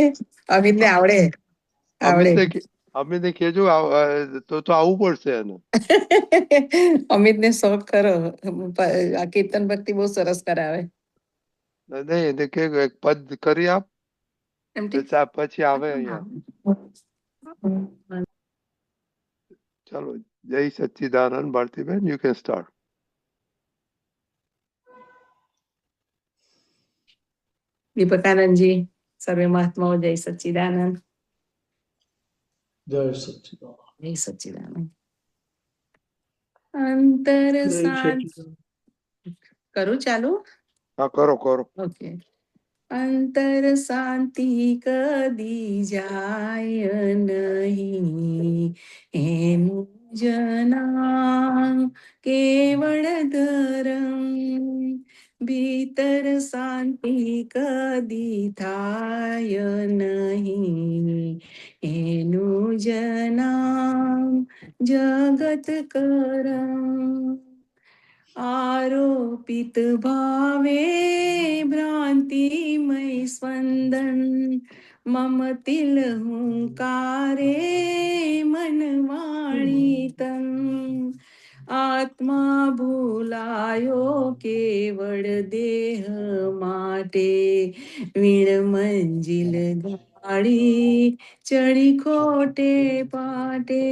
અમિત ને આવડે આવડે. અમિત ને કેજો તો તો આવવું પડશે એને. અમિત ને શોખ કરો આ કીર્તન ભક્તિ બહુ સરસ કરાવે. નહીં એને કે એક પદ કરી આપ. પછી આવે અહીંયા. ચાલો જય Sachchidanand Bhartiben you can start Deepakanandji સર્વે મહાત્માઓ જય સચ્ચિદાનંદ જય સચ્ચિદાનંદ જય સચ્ચિદાનંદ અંતર સચ્ચિદાનંદ. કરું ચાલુ હા કરો કરો ઓકે અંતર શાંતિ કદી જાય નહીં એનું જના કદી થાય નહીં એનું જનામ જગત કરમ આરોપિત ભાવે ભ્રાંતિમય સ્પંદન મમ તિલ હુંકારે મનવાણી તન આત્મા ભૂલાયો કેવળ દેહ માટે. વીણ મંજિલ ગાડી ચડી ખોટે પાટે.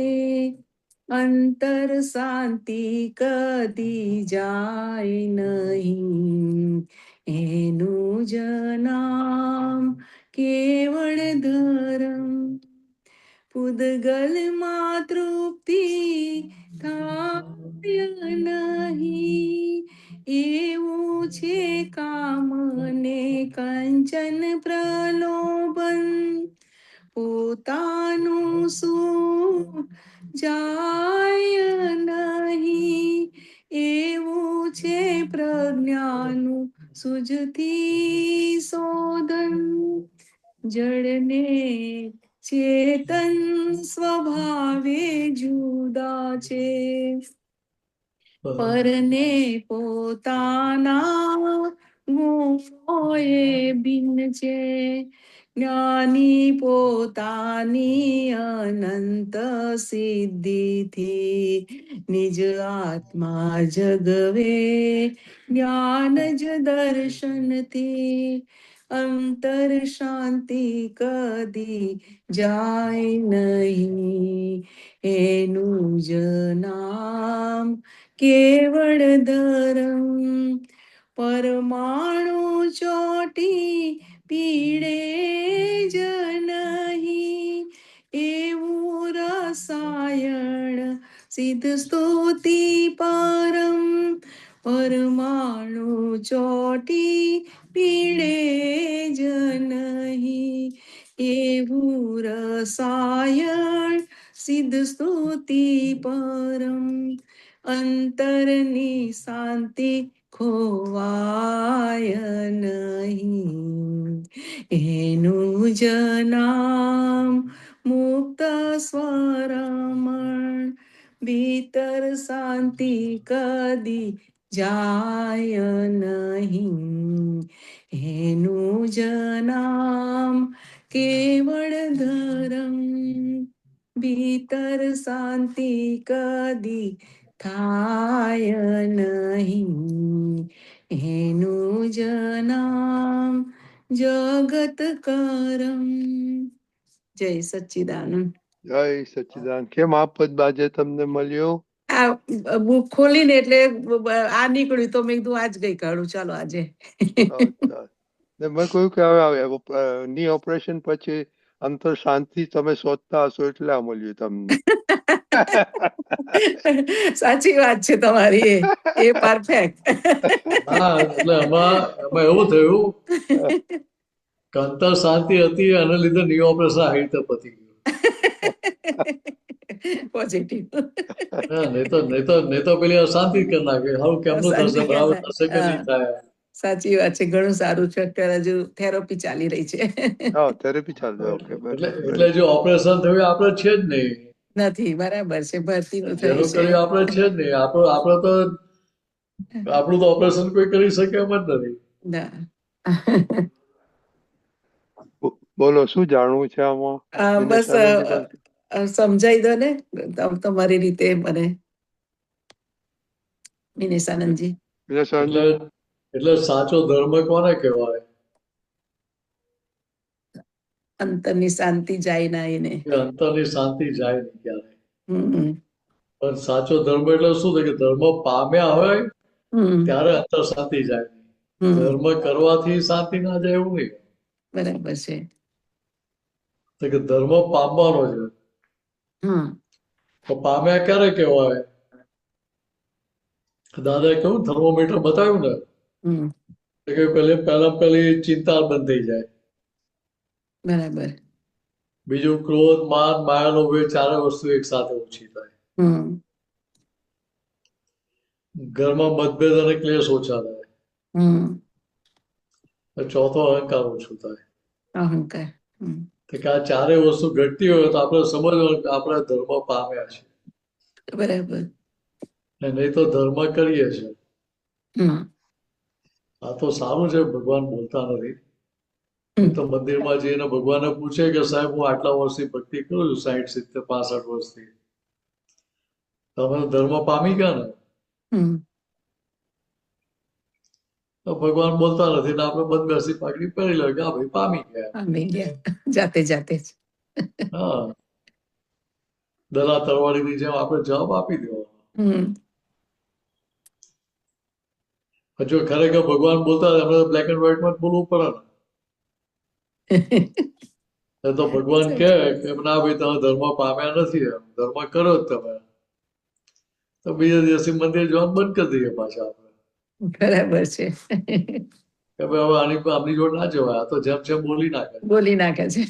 અંતર શાંતિ કદી જાય નહીં. એનું જ નામ કેવળ ધરમ પૂદગલમાં તૃપ્તિ થાય નહીં એવું છે કામને કંચન પ્રલોભન પોતાનું સુખ જાય નહીં એવું છે પ્રજ્ઞાનું સુજતી શોધન જળને ચેતન સ્વભાવે જુદા છે પરને પોતાના ગુણોએ ભિન્ન છે જ્ઞાની પોતાની અનંત સિદ્ધિથી નિજ આત્મા જગવે જ્ઞાન જ દર્શનથી અંતર શાંતિ કદી જાય નહીં. એનું જ નામ કેવળ ધરમ. પરમાણુ ચોટી પીડે જ નહીં. એવું રસાયણ સિદ્ધ સ્તુતિ પરમ પરમાણુ ચોટી પીડે જ નહીં એવું રસાયણ સિદ્ધ સ્તુતિ પરમ અંતરની શાંતિ ખોવાય નહીં એનું જ નામ મુક્ત સ્વરમણ ભીતર શાંતિ કદી જાય નહીં એનું જ નામ કેવળ ધરમ ભીતર શાંતિ કદી થાય નહીં એનું જ નામ જગત કરમ જય સચ્ચિદાનંદ જય સચિદાન કેમ આપ જ બાજે તમને મળ્યો આ બુક ખોલીને એટલે આ નીકળ્યું તો મેં કીધું આજ ગઈ કાઢું ચાલો આજે. મેં કહ્યું કે હવે ની ઓપરેશન પછી અંતર શાંતિ તમે શોધતા હશો એટલે આ મળ્યું તમને. સાચી વાત છે તમારી એ. પરફેક્ટ હા એટલે આમાં એવું થયું કે અંતર શાંતિ હતી અને લીધે ન્યુ ઓપરેશન આવી રીતે પતી ગયું. પોઝિટિવ નહીં તો નહીં તો નહીં તો પેલી શાંતિ કરી નાખે. હારું કેમનું થશે બરાબર થશે કે નહીં થાય? સાચી વાત છે ઘણું સારું છે અત્યારે હજુ થેરપી ચાલી રહી છે. હા થેરેપી ચાલશે ઓકે એટલે એટલે જે ઓપરેશન થયું આપણે છે જ નહીં. નથી બરાબર છે ભરતી નું થયું છે. આપણે છે જ નહીં. આપણું આપણો તો આપણું તો ઓપરેશન કોઈ કરી શકે એમ જ નથી. ના. બોલો શું જાણવું છે આમાં? બસ સમજાઈ દો ને? તમ- તમારી રીતે મને. મિનેશાનંદજી એટલે સાચો ધર્મ કોને કહેવાય? અંતરની શાંતિ જાય ના એને. અંતરની શાંતિ જાય નહીં ક્યારે પણ સાચો ધર્મ એટલે શું થાય કે ધર્મ પામ્યા હોય ત્યારે અંતર શાંતિ જાય ધર્મ કરવાથી શાંતિ ના જાય એવું નહીં. બરાબર છે. કે ધર્મ પામવાનો છે તો પામ્યા ક્યારે કહેવાય? દાદાએ કહ્યું થર્મોમીટર બતાવ્યું ને. કે પહેલે પહેલા પહેલી ચિંતા બંધ થઈ જાય. બરાબર. બીજું ક્રોધ માન માયાનો વે ચારે વસ્તુ એક સાથે ઓછી થાય. હમ. ઘરમાં મતભેદ અને ક્લેશ ઓછા થાય. હમ. ચોથો અહંકાર ઓછું થાય. અહંકાર. કે આ ચારેય વસ્તુ ઘટતી હોય તો આપણે સમજવાનું કે આપણે ધર્મ પામ્યા છે. બરાબર. નહીં તો ધર્મ કરીએ છીએ આ તો સારું છે ભગવાન બોલતા નથી. તો મંદિરમાં જઈને ભગવાનને પૂછે કે સાહેબ હું આટલા વર્ષથી ભક્તિ કરું છું સાહીઠ સિત્તેર પાસઠ વર્ષથી. તમે ધર્મ પામી ગયા ને? તો ભગવાન બોલતા નથી ને આપણે બેસી પાકડી પહેરી લે કે આ ભાઈ પામી ગયા. પામી ગયા. જાતે જાતે જ. હા. દલા તરવાડીની જેમ આપણે જવાબ આપી દેવો હજુ ખરેખર ભગવાન બોલતા આપણે બ્લેક એન્ડ વ્હાઈટમાં જ બોલવું પડે ને. તો ભગવાન કહે કે ના ભાઈ તમે ધર્મ પામ્યા નથી ધર્મ કરો જ તમે. તો બીજા દિવસે મંદિર જવાનું બંધ કરી દઈએ પાછા આપણે. બરાબર છે. કે હવે આની આપણી જોડે ના જવાય. આ તો જેમ જેમ બોલી નાખે બોલી નાખે છે.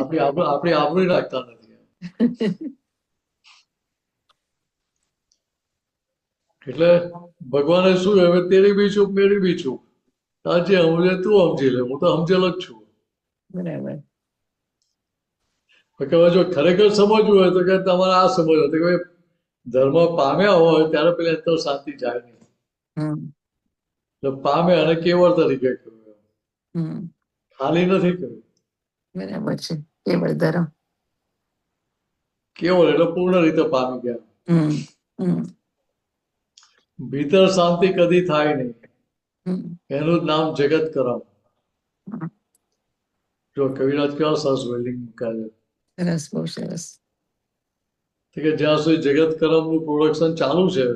આપણે આપણે આબરૂ રાખતા નથી. એટલે ભગવાને શું હવે તેરી બી છું મેરી બી છું. તાર જે સમજે તું સમજી લે. હું તો સમજેલ જ છું. બરાબર. કે જો ખરેખર સમજવું હોય તો કે તમારે આ સમજવું તો કે ધર્મ પામ્યા હોય ત્યારે પેલા તો શાંતિ જાય નહીં. હમ. એટલે પામે અને કેવળ તરીકે કહ્યું ખાલી નથી કહ્યું. બરાબર છે. કેવળ ધર્મ. કેવળ એટલે પૂર્ણ રીતે પામી ગયા. ભીતર શાંતિ કદી થાય નહીં. એનું જ નામ જગત કરમ. જો કવિરાજ કેવા સરસ વેલ્ડિંગ મૂક્યા સરસ બહુ સરસ. કે જ્યાં સુધી જગત કરમનું પ્રોડક્શન ચાલુ છે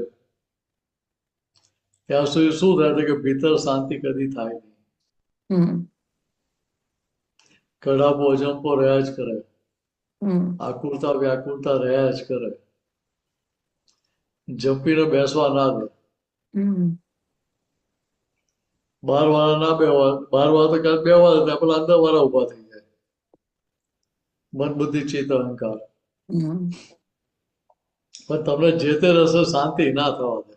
ત્યાં સુધી શું થાય છે કે ભીતર શાંતિ કદી થાય નહીં. કડાપો અજંપો રહ્યા જ કરે. આકુરતા વ્યાકુરતા રહ્યા જ કરે. જંપીને બેસવા ના દે. બાર વાળા ના બેવા બાર વાળા તો ક્યાંક બેવા દે પેલા અંદર વાળા ઊભા થઈ જાય. મન બુદ્ધિ ચિત્ત અહંકાર. પણ તમને જે તે રસે શાંતિ ના થવા દે.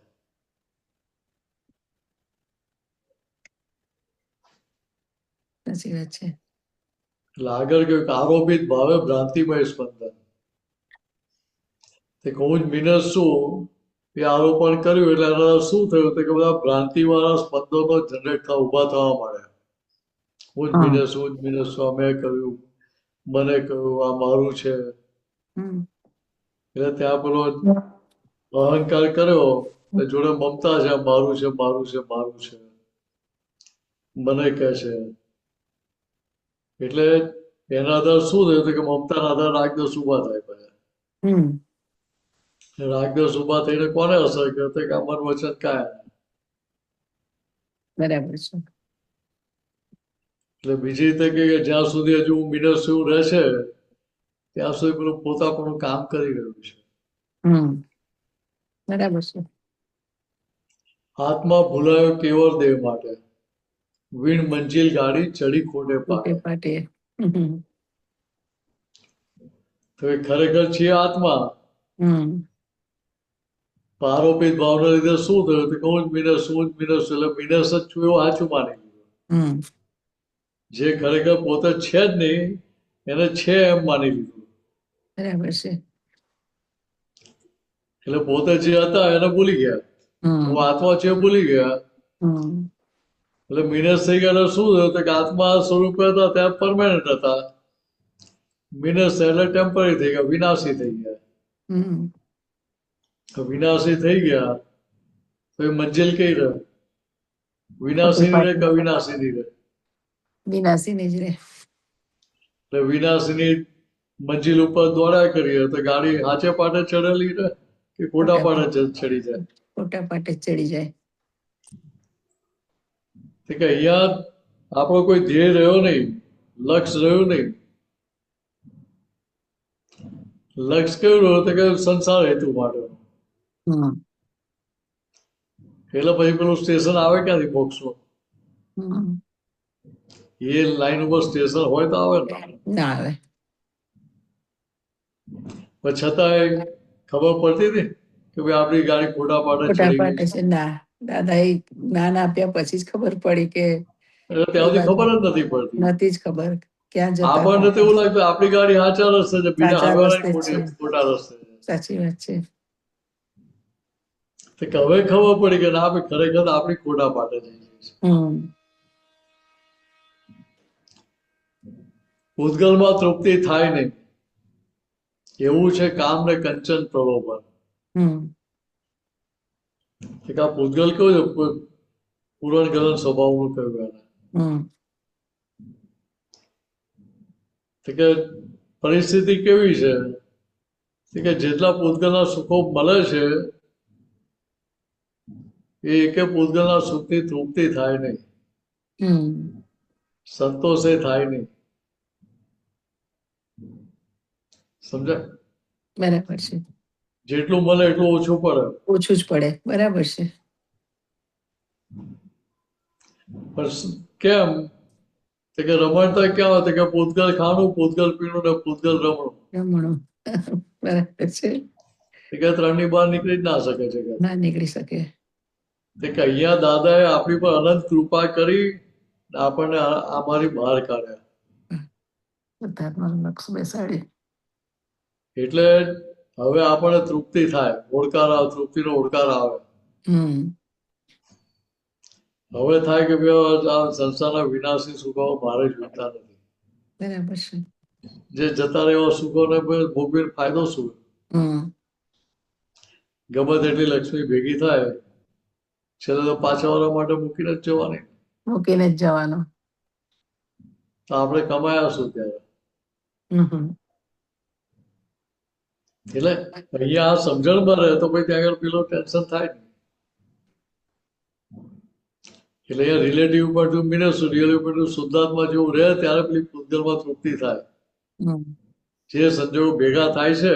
સાચી વાત છે. એટલે આગળ કહ્યું આરોપિત ભાવે ભ્રાંતિમય સ્પંદન. તે કહું જ મિનસ શું? એ આરોપણ કર્યું એટલે એના શું થયું? તો કે બધા ભ્રાંતિવાળા સ્પંદનો જનરેટ થવા ઊભા થવા માંડ્યા. હું જ મિનસ હું જ મિનસ છું અમે કહ્યું મને કહ્યું આ મારું છે. એટલે ત્યાં પેલો અહંકાર કર્યો જોડે મમતા છે મારું છે મારું છે મારું છે. મને કહે છે. એટલે એના આધાર શું થયું કે મમતાના આધાર રાગદોષ ઊભા થાય પછી રાગદોષ ઊભા થઈને કોને અસર કરતો કે અમર વચન કાયા બરાબર છે. એટલે બીજી રીતે કે જ્યાં સુધી હજુ મિનસ જેવું રહેશે ત્યાં સુધી પેલું પોતાપણું કામ કરી રહ્યું છે. બરાબર છે. આત્મા ભૂલાયો કેવળ દેવ માટે. વીણ મંજિલ ગાડી ચડી પાકે પાટે. તો એ ખરેખર છે આત્મા. પારોપિત ભાવના લીધે શું થયું? તો કહું જ મિનસ હું મિનસ એટલે મિનસ જ છું એવું આછું માની લીધું. જે ખરેખર પોતે છે જ નહીં એને છે એમ માની લીધું. બરાબર છે. એટલે પોતે જે હતા એને ભૂલી ગયા. હું આત્મા છે ભૂલી ગયા. એટલે મિનસ થઈ ગયા એટલે શું થયું? તો કે આત્મા સ્વરૂપે હતા ત્યાં પરમાનન્ટ હતા. મિનસ એટલે ટેમ્પરરી થઈ ગયા વિનાશી થઈ ગયા. વિનાશી થઈ ગયા તો એ મંજિલ કઈ રહે? વિનાશી રહે કે અવિનાશી રહે? વિનાશી ને જ રહે. એટલે વિનાશની મંજિલ ઉપર દોડ્યા કરીએ તો ગાડી હાચે પાટે ચડેલી રહે કે ખોટા પાટે ચડી જાય? ખોટા પાટે ચડી જાય. કે અહીંયા આપણો કોઈ ધ્યેય રહ્યો નહીં લક્ષ રહ્યું નહીં. લક્ષ કયું રહ્યું? તો કે સંસાર હેતુ માટે એટલે પછી પેલું સ્ટેશન આવે ક્યાંથી મોક્ષનું એ લાઈન ઉપર સ્ટેશન હોય તો આવે ને. આવે. પણ છતાંય ખબર પડતી હતી કે ભાઈ આપણી ગાડી ખોટા પાડે ચડી ના. દાદા એ જ્ઞાન આપ્યા પછી જ ખબર પડી કે ત્યાં સુધી ખબર જ નથી પડતી. નથી જ ખબર ક્યાં જતા આપણને તો એવું લાગતું આપણી ગાડી સાચા રસ્તે છે બીજા ખોટી રસ્તે સાચી વાત છે. તો હવે ખબર પડી કે ના આપણે ખરેખર આપણી ખોટા પાટે જઈએ ભૂતગલમાં તૃપ્તિ થાય નહીં. એવું છે કામ ને કંચન પ્રલોભન. કે આ પૂતગલ કેવો છે? પુરણ ગલન સ્વભાવનું કહ્યું એને કે પરિસ્થિતિ કેવી છે? કે જેટલા પૂતગલના સુખો મળે છે એ એકે પૂતગલના સુખની તૃપ્તિ થાય નહીં. સંતોષ સંતોષે થાય નહીં. સમજાય? બરાબર છે. જેટલું મળે એટલું ઓછું પડે. ઓછું જ પડે. બરાબર છે. કેમ? તે કે રમણતા ક્યાં હોય? કે પૂતગલ ખાણું પૂતગલ પીણું ને પૂતગલ રમણું. રમણું. બરાબર છે. કે ત્રણની બહાર નીકળી જ ના શકે છે ના નીકળી શકે. તે કે અહીંયા દાદાએ આપણી પર અનંત કૃપા કરી આપણને અમારી બહાર કાઢ્યા. એટલે હવે આપણે તૃપ્તિ થાય. ઓળકાર આવે તૃપ્તિનો ઓળકાર આવે. હવે થાય કે સંસારના વિનાશી સુખો મારે જોઈતા નથી. બરાબર છે. જે જતા રહેવા સુખોને ને ભોગવીને ફાયદો શું? હમ. ગમે તેટલી લક્ષ્મી ભેગી થાય છેલ્લે તો પાછા વાળા માટે મૂકીને જ જવાની. મૂકીને જ જવાનો. તો આપણે કમાયા શું ત્યારે. એટલે અહીંયા આ સમજણમાં રહે તો પછી ત્યાં આગળ પેલો ટેન્શન થાય એટલે અહીંયા રિલેટિવ ઉપર જો મિનસ રિલેટિવ ઉપર શુદ્ધાત્મા જેવું રહે ત્યારે પેલી પૂતગલમાં તૃપ્તિ થાય. જે સંજોગો ભેગા થાય છે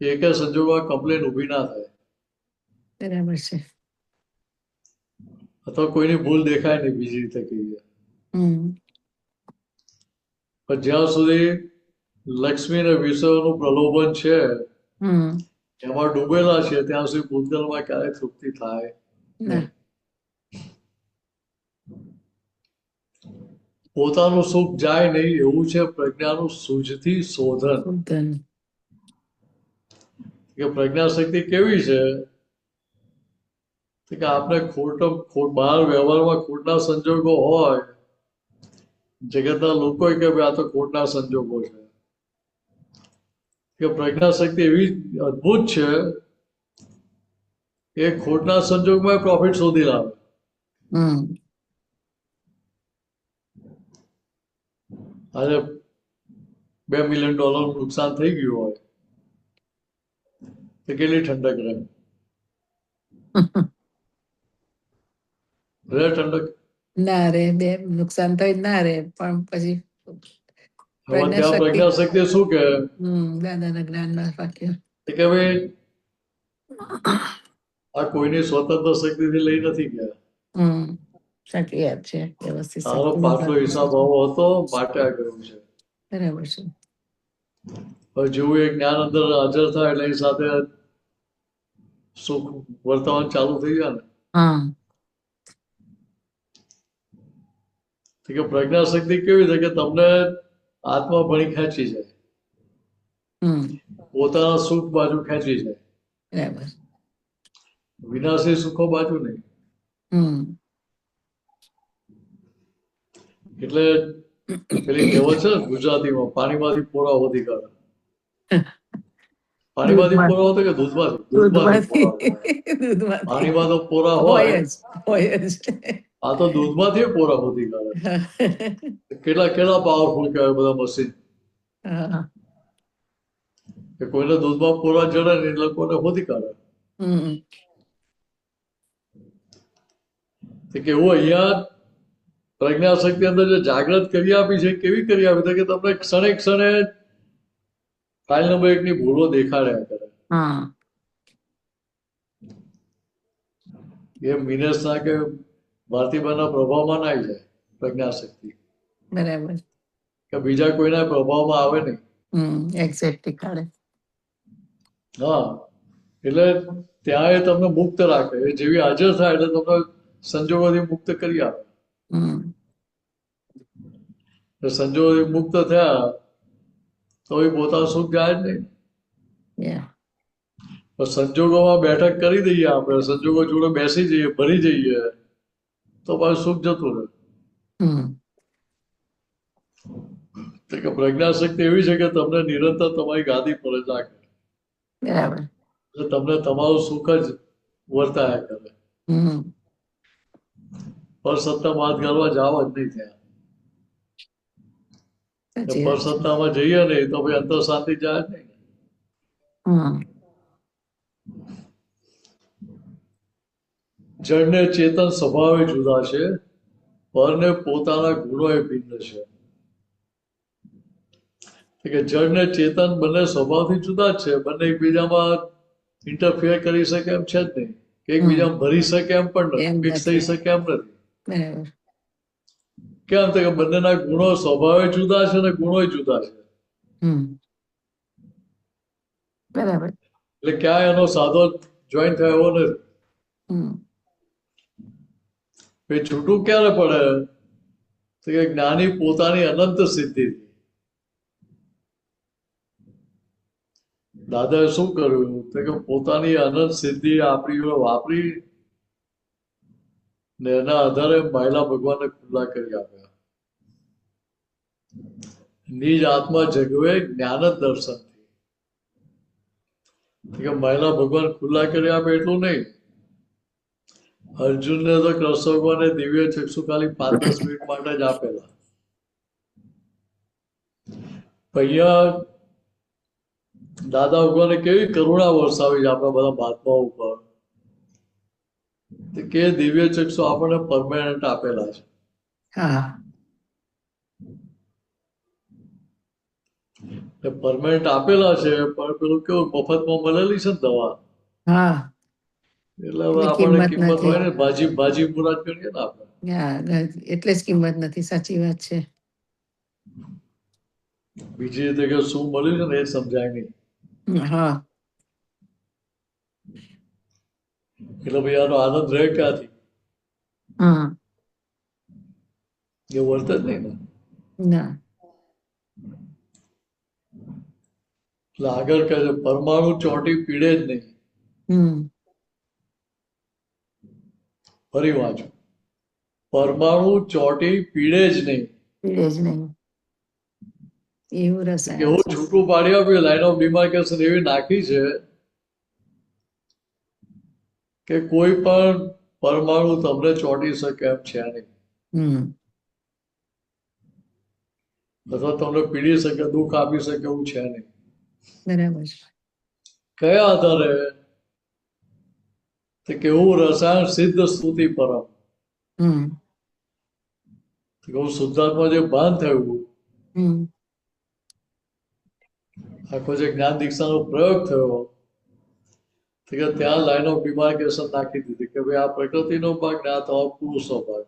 એ સંજોગમાં સંજોગોમાં કમ્પ્લેન ઊભી ના થાય. બરાબર છે. અથવા કોઈની ભૂલ દેખાય નહીં બીજી રીતે કહીએ. પણ જ્યાં સુધી લક્ષ્મી અને વિષયોનું પ્રલોભન છે. એમાં ડૂબેલા છે ત્યાં સુધી ભૂતગલમાં ક્યારે તૃપ્તિ થાય પોતાનું સુખ જાય નહીં એવું છે પ્રજ્ઞાનું સૂઝથી શોધન. કે પ્રજ્ઞા શક્તિ કેવી છે? કે આપણે ખોટો બહાર વ્યવહારમાં ખોટના સંજોગો હોય જગતના લોકો કે આ તો ખોટના સંજોગો છે. કે પ્રજ્ઞા શક્તિ એવી અદ્ભુત છે એ ખોટના સંજોગમાં પ્રોફિટ શોધી લાવે. આજે બે મિલિયન ડોલરનું નુકસાન થઈ ગયું હોય તો કેટલી ઠંડક રહે? રહે ઠંડક? ના રે બે નુકસાન થઈ ના રે પણ પછી પ્રજ્ઞા શક્તિ- શું કે દાદાના જ્ઞાનના વાક્ય કે ભાઈ આ કોઈની સ્વતંત્ર શક્તિથી લઈ નથી ગયા સાચી વાત છે વ્યવસ્થિત હિસાબ આવો હતો માટે આ કર્યું છે બરાબર છે હવે જેવું એ જ્ઞાન અંદર હાજર થાય એટલે એની સાથે સુખ વર્તમાન ચાલુ થઈ ગયા ને કે પ્રજ્ઞા શક્તિ કેવી છે કે તમને આત્મા ભણી ખેંચી જાય. પોતાના સુખ બાજુ ખેંચી જાય. બરાબર. વિનાશી સુખો બાજુ નહીં. એટલે પેલી કહેવત છે ગુજરાતીમાં પાણીમાંથી પોરા વધી કાઢે પાણીમાંથી પોરા વધે કે દૂધમાંથી. દૂધમાંથી પાણીમાં તો પોરા હોય હોય. હોય જ. આ તો દૂધમાંથી પોરા વધી કાઢે કેટલા કેટલા પાવરફુલ કહેવાય બધા મશીન કે કોઈને દૂધમાં પોરા જડે ને એ લોકોને હોતી કાઢે. કે એવું અહીંયા પ્રજ્ઞા શક્તિ અંદર જે જાગૃત કરી આપી છે કેવી કરી આપી? છે કે તમને ક્ષણે ક્ષણે ફાઇલ નંબર એક ની ભૂલો દેખાડ્યા કરે. એ એ મિનેસના કે ભારતીબેનના પ્રભાવમાં ના આવી જાય પ્રજ્ઞા શક્તિ બરાબર. કે બીજા કોઈના પ્રભાવમાં આવે નહીં. એક્ઝેક્ટલી કાઢે હા એટલે ત્યાં એ તમને મુક્ત રાખે. એ જેવી હાજર થાય એટલે તમને સંજોગોથી મુક્ત કરી આપે. સંજોગોથી મુક્ત થયા તો એ પોતાનું સુખ જાય જ નહીં. સંજોગોમાં બેઠક કરી દઈએ આપણે. સંજોગો જોડે બેસી જઈએ ભરી જઈએ. તો પાછું સુખ જતું રહે. કે પ્રજ્ઞા શક્તિ એવી છે કે તમને નિરંતર તમારી ગાદી પર જ રાખે. એટલે તમને તમારું સુખ જ વર્તાયા કરે. હમ. પર કરવા જાવ જ નહીં ત્યાં. પરસત્તામાં પર સત્તામાં જઈએ નહીં તો ભાઈ અંતર શાંતિ જાય જ નહીં. જળને ચેતન સ્વભાવે જુદા છે પરને પોતાના ગુણો એ ભિન્ન છે. કે જળને ચેતન બંને સ્વભાવથી જુદા જ છે બંને એકબીજામાં ઇન્ટરફિયર કરી શકે એમ છે જ નહીં. કે એકબીજામાં ભરી શકે એમ પણ નથી મિક્સ થઈ શકે એમ નથી. કેમ તો કે બંનેના ગુણો સ્વભાવે જુદા છે અને ગુણો જુદા છે. બરાબર. એટલે ક્યાંય એનો સાદો જોઈન થયો નથી. એ છૂટું ક્યારે પડે? તો કે જ્ઞાની પોતાની અનંત સિદ્ધિ. દાદાએ શું કર્યું? તો કે પોતાની અનંત સિદ્ધિ આપણી વાપરી ને એના આધારે માયલા ભગવાનને ખુલ્લા કરી આપ્યા. નિજ આત્મા જગવે જ્ઞાન જ દર્શનથી કે માયલા ભગવાન ખુલ્લા કરી આપે એટલું નહીં. અર્જુનને તો કૃષ્ણ દિવ્ય ચક્ષુ ખાલી પાંત્રીસ મિનિટ માટે જ આપેલા. અહીંયા દાદા ભગવાને કેવી કરુણા વરસાવી છે આપણા બધા મહાત્મા ઉપર. કે દિવ્ય ચક્ષુ આપણને પરમાનન્ટ આપેલા છે. પરમાનન્ટ આપેલા છે પણ પેલું કેવું મફતમાં મળેલી છે ને દવા? હા. એટલે હવે આપણને કિંમત કિંમત હોય નથી. ને ભાજી ભાજી મુરાદ કરીએ ને આપણે. હા એટલે જ કિંમત નથી સાચી વાત છે. બીજી રીતે કે શું મળ્યું ને એ સમજાય નહીં. હા. એટલે ભાઈ આનો આનંદ રહે ક્યાંથી? હા. એ વર્ત જ નહીં ને. ના. એટલે આગળ કહે છે પરમાણુ ચોંટી પીડે જ નહીં. હમ. ફરી વાંચો. પરમાણુ ચોંટી પીડે જ નહીં. પીડે જ નહીં. એવું રસાયણ છૂટું પાડી આપ્યું લાઈન ઓફ ડિમાર્કેશન એવી નાખી છે કે કોઈ પણ પરમાણુ તમને ચોંટી શકે એમ છે નહીં. હમ. અથવા તમને પીડી શકે દુઃખ આપી શકે એવું છે નહીં. બરાબર કયા આધારે કે હું રસાયણ સિદ્ધ સ્તુતિ પરમ તો હું શુદ્ધાત્મા જે ભાન થયું આખો જે જ્ઞાન દીક્ષાનો પ્રયોગ થયો કે ત્યાં લાઈન ઓફ ડિમાર્કેશન નાખી દીધી કે ભાઈ આ પ્રકૃતિનો ભાગ ને આ તમારો પુરુષનો ભાગ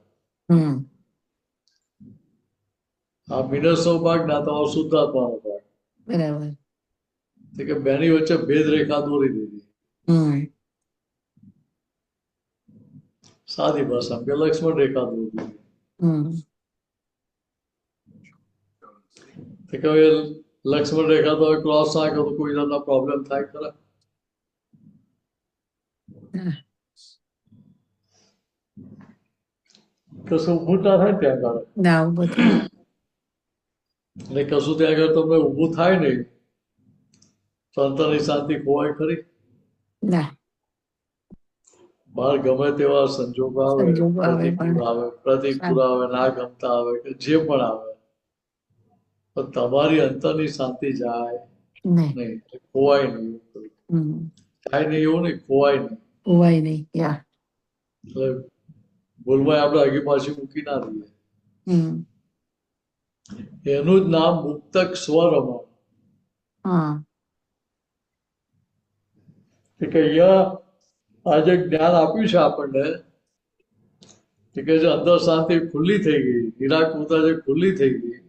આ મિનસનો ભાગ ને તમારો શુદ્ધાત્માનો ભાગ બરાબર કે બેની વચ્ચે ભેદ રેખા દોરી દીધી હમ સાદી ભાષામાં કે લક્ષ્મણ રેખા દોરી દીધી હમ તો કે હવે લક્ષ્મણ રેખા તો ક્રોસ ના કરો તો કોઈ જાતના પ્રોબ્લેમ થાય ખરા કશું ઊભું જ ના થાય ને ત્યાં આગળ ના ઊભો થાય એટલે કશું ત્યાં આગળ તમને ઊભું થાય નહીં તો અંતરની શાંતિ ખોવાય ખરી ના બહાર ગમે તેવા સંજોગો આવે પ્રતિકૂળ આવે પ્રતિકૂળ આવે ના ગમતા આવે કે જે પણ આવે. પણ તમારી અંતરની શાંતિ જાય નહીં. ખોવાય નહીં થાય નહીં એવું નહીં ખોવાય નહીં. ખોવાય નહીં એટલે ભૂલમાં આપણે આગી પાછી મૂકી ના દઈએ. હમ. એનું જ નામ મુક્તક કે કે અહીંયા આજે જ્ઞાન આપ્યું છે આપણને કે જે અંદર શાંતિ ખુલ્લી થઈ ગઈ નિરાકૃતા જે ખુલ્લી થઈ ગઈ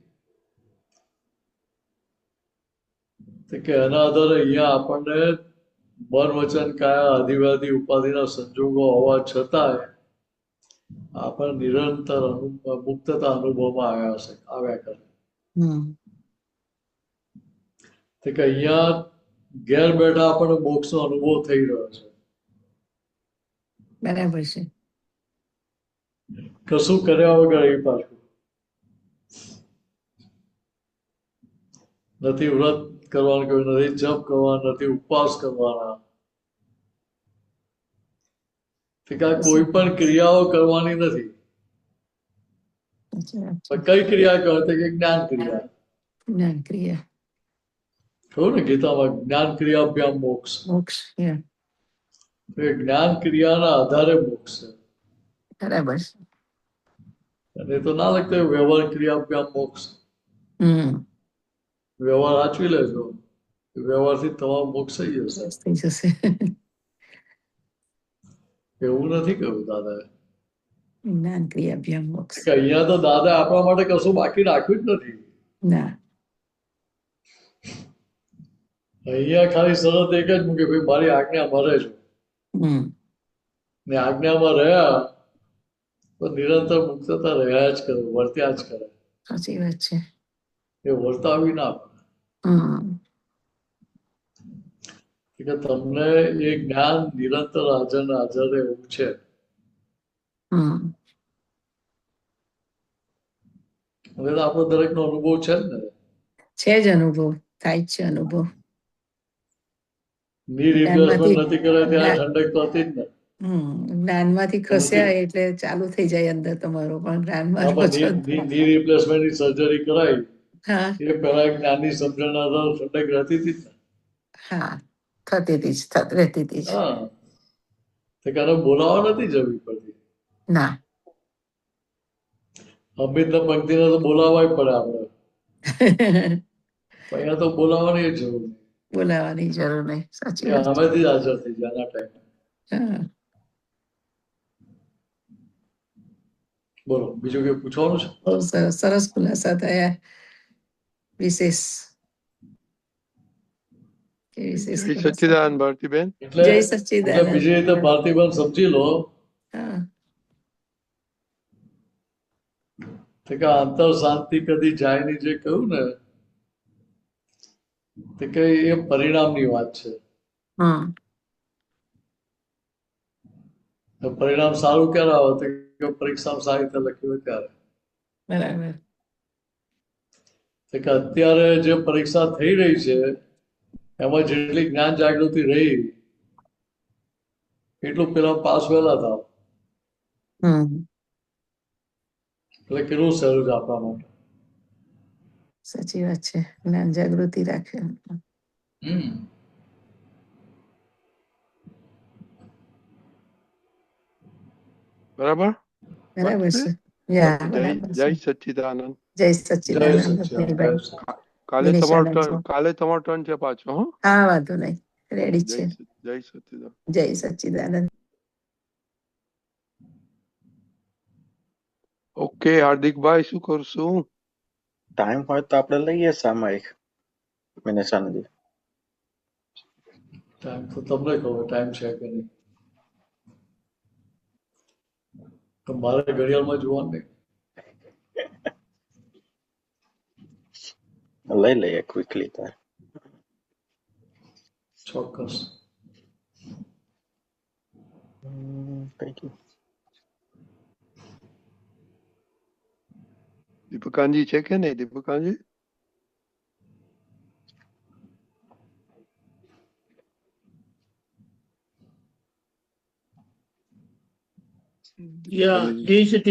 કે એના આધારે અહીંયા આપણને મન વચન કાયા આદિવાદી ઉપાધિના સંજોગો હોવા છતાંય આપણે નિરંતર મુક્તતા અનુભવમાં આવ્યા છે આવ્યા કરે. હમ. કે અહીંયા ઘેર બેઠા આપણને મોક્ષનો અનુભવ થઈ રહ્યો છે. બરાબર છે. કશું કર્યા વગર એ પાછું? નથી વ્રત કરવાનું કહ્યું નથી જપ કરવાના નથી ઉપવાસ કરવાના. કોઈ પણ ક્રિયાઓ કરવાની નથી. કઈ ક્રિયા કરે તો કે જ્ઞાન ક્રિયા? જ્ઞાન ક્રિયા. કહું ને ગીતામાં જ્ઞાન ક્રિયા મોક્ષ. મોક્ષ એ જ્ઞાન ક્રિયાના આધારે મોક્ષ છે. બરાબર અને તો ના લાગતો વ્યવહાર ક્રિયા અભ્યામ મોક્ષ. વ્યવહાર આચવી લેજો. વ્યવહારથી તમારો મોક્ષ થઈ જશે. થઈ જશે. એવું નથી કહ્યું દાદા જ્ઞાન ક્રિયા અભ્યામ મોક્ષ. કે અહીંયા તો દાદા આપણા માટે કશું બાકી રાખ્યું જ નથી. ના. અહીંયા ખાલી સરત એક જ મૂકે ભાઈ મારી આજ્ઞા મરે હમ ને આજ્ઞામાં રહ્યા તો નિરંતર મુક્તતા રહ્યા જ કરે વર્ત્યા જ કરે. સાચી વાત છે. એ વર્તાવી ના. કે તમને એ જ્ઞાન નિરંતર હાજર ને હાજર એવું છે. હમ. હવે તો આપણો દરેકનો અનુભવ છે ને? છે જ અનુભવ થાય છે અનુભવ. ની નથી કરે ત્યાં ઠંડક તો હતી જ ને. જ્ઞાનમાંથી ખસ્યા એટલે ચાલુ થઈ જાય અંદર તમારો પણ જ્ઞાનમાં ની ની રિપ્લેસમેન્ટની સર્જરી કરાવી એ પહેલા જ્ઞાનની સમજણ આધાર ઠંડક રહેતી હતી ને. હા થતી હતી જ રહેતી હતી હા. તો કે આને બોલાવવા નથી જવી પડતી ના. અમિતને પંક્તિને તો બોલાવવા પડે આપણે. પણ અહીંયા તો બોલાવવાની જરૂર નહીં બોલાવાની જરૂર નહીં. સાચી. હવેથી હાજર થઈ બોલો બીજું કઈ પૂછવાનું છે? બહુ સરસ સરસ ખુલાસા થયા. વિશેષ. જય. ભારતીબેન. જય એટલે સચ્ચિદાનંદ બીજી રીતે ભારતીબેન સમજી લો. હા. તો કે અંતર શાંતિ કદી જાય નહીં જે કહ્યું ને. તો કે એ પરિણામની વાત છે. તો પરિણામ સારું ક્યારે આવે? તો કે પરીક્ષામાં સારી રીતે લખ્યું હોય ત્યારે. બરાબર. તો કે અત્યારે જે પરીક્ષા થઈ રહી છે એમાં જેટલી જ્ઞાન જાગૃતિ રહી એટલું પેલા પાસ વહેલા હતા એટલે કેટલું સહેલું છે આપણા માટે. સાચી વાત છે જ્ઞાન જાગૃતિ રાખે હમ બરાબર બરાબર છે યા જય બરાબર જય છે સચ્ચિદાનંદ જય જય સચ્ચિદાનંદ સચ્ચિદાનંદ, જય અનિલભાઈ. સચ્ચિદાનંદ. કાલે દિનેશ તમારો આનંદ ટર્ન કાલે તમારો ટર્ન છે પાછો હો હા વાંધો નહીં રેડી જય છે સચ્ચિ- જય સચ્ચિદાનંદ જય સચ્ચિદાનંદ ઓકે હાર્દિકભાઈ શું કરશું ટાઈમ હોય તો આપણે લઈએ સામાયિક મિનેશાનંદી ટાઈમ તો તમને કહો ટાઈમ છે કે નહીં? તો મારે ઘડિયાળમાં જોવાનું નહીં. લઈ લઈએ ક્વિકલી તાર ચોક્કસ. થેન્ક ગયું Ya, di bukan check kan? Eh, di bukan di. Ya, di setit.